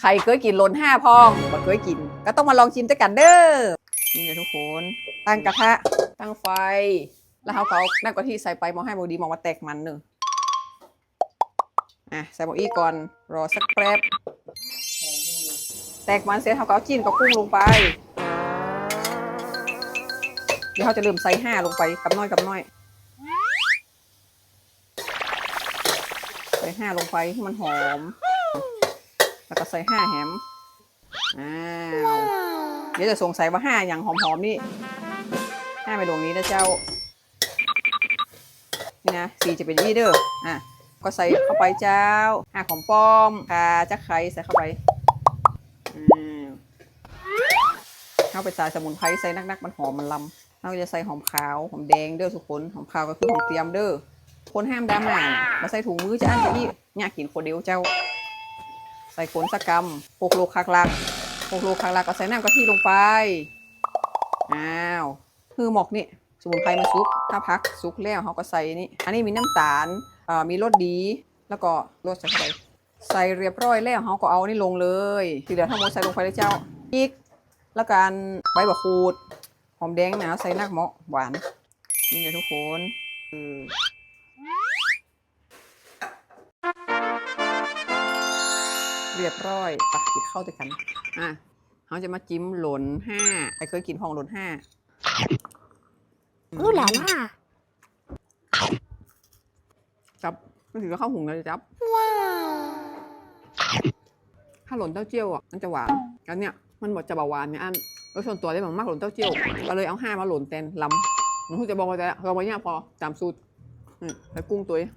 ใครเคยกินหล่นห้าพองบ่เคยกิน ก็ต้องมาลองชิมด้วยกันเด้อ นี่เลยทุกคน ตั้งกระทะ ตั้งไฟ แล้วเขาก็เอาน้ำกะทิใส่ไปมองให้บดีมองว่าแตกมันเนอะอะใส่หมกอีก่อน รอสักแป๊บ แตกมันเสร็จเขาก็เอาจิ้นกับกุ้งลงไป เดี๋ยวเขาจะเริ่มใส่ห้าลงไปกับน้อยกับน้อย ใส่ห้าลงไปให้มันหอม แล้วก็ใส่ห้าแฮมอ้าวเดี๋ยวจะสงสัยว่าห้าอย่างหอมๆนี่ห้าไปลงนี้นะเจ้านี่นะสีจะเป็นอย่างนี้เด้ออะก็ใส่เข้าไปเจ้าห้าของป้อมคาจักไคร้ใส่เข้าไปอ้าวเข้าไปใส่สมุนไพรใส่นักๆมันหอมมันลำเราจะใส่หอมขาวหอมแดงเด้อทุกคนหอมขาวก็คือหอมเตรียมเด้อคนห้ามดราม่ามาใส่ถุงมือจะอันจะอี้อยากกินคนเดียวเจ้า ใส่ขนสกรรมโปกโลคักลักโปกโลคักลักก็ใส่น้ำกะทิลงไป อ้าวคือหมกนี่สมุนไพรมาซุปถ้าพักซุกแล้วเขาก็ใส่นี่อันนี้มีน้ำตาลอ่ามีรสดี แล้วก็รสใส่ไปใส่เรียบร้อยแล้วเขาก็เอานี่ลงเลยทีเดียวทั้งหมดใส่ลงไปเลยเจ้าอีกแล้วกันใบบักคูดหอมแดงนะใส่นักเหมาะหวานนี่เลยทุกคนเออ เรียบร้อยปักกิดเข้าด้วยกันอะเขาจะมาจิ้มหลนห้าใครเคยกินของหลนห้าอู้หลาล่าจับมันถือว่าข้าวหุงนะจะจับ ว้าว ถ้าหลนเต้าเจี้ยวอะมันจะหวานอันเนี้ยมันหมดจะเบาหวานเนี่ยอันแล้วส่วนตัวได้แบบมากหลนเต้าเจี้ยวก็เลยเอาห้ามาหลนแทนลำมันคงจะบอกว่าจะเราไว้เนี่ยพอตามสูตรอืมแล้วกุ้งตัวนี้